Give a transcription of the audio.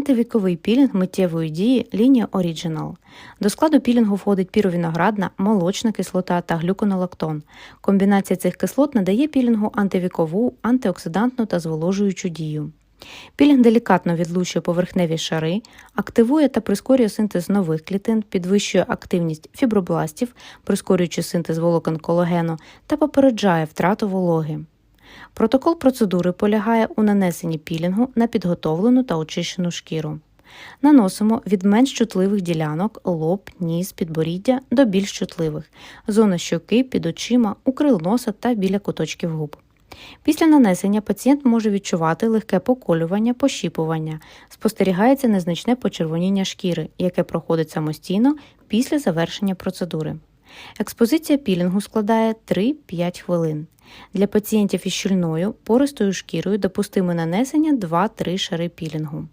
Антивіковий пілінг миттєвої дії лінія Original. До складу пілінгу входить піровіноградна, молочна кислота та глюконолактон. Комбінація цих кислот надає пілінгу антивікову, антиоксидантну та зволожуючу дію. Пілінг делікатно відлучує поверхневі шари, активує та прискорює синтез нових клітин, підвищує активність фібробластів, прискорюючи синтез волокон колагену та попереджає втрату вологи. Протокол процедури полягає у нанесенні пілінгу на підготовлену та очищену шкіру. Наносимо від менш чутливих ділянок лоб, ніс, підборіддя до більш чутливих, зона щоки, під очима, укрил носа та біля куточків губ. Після нанесення пацієнт може відчувати легке поколювання, пощіпування, спостерігається незначне почервоніння шкіри, яке проходить самостійно після завершення процедури. Експозиція пілінгу складає 3-5 хвилин. Для пацієнтів із щільною, пористою шкірою допустимо нанесення 2-3 шари пілінгу.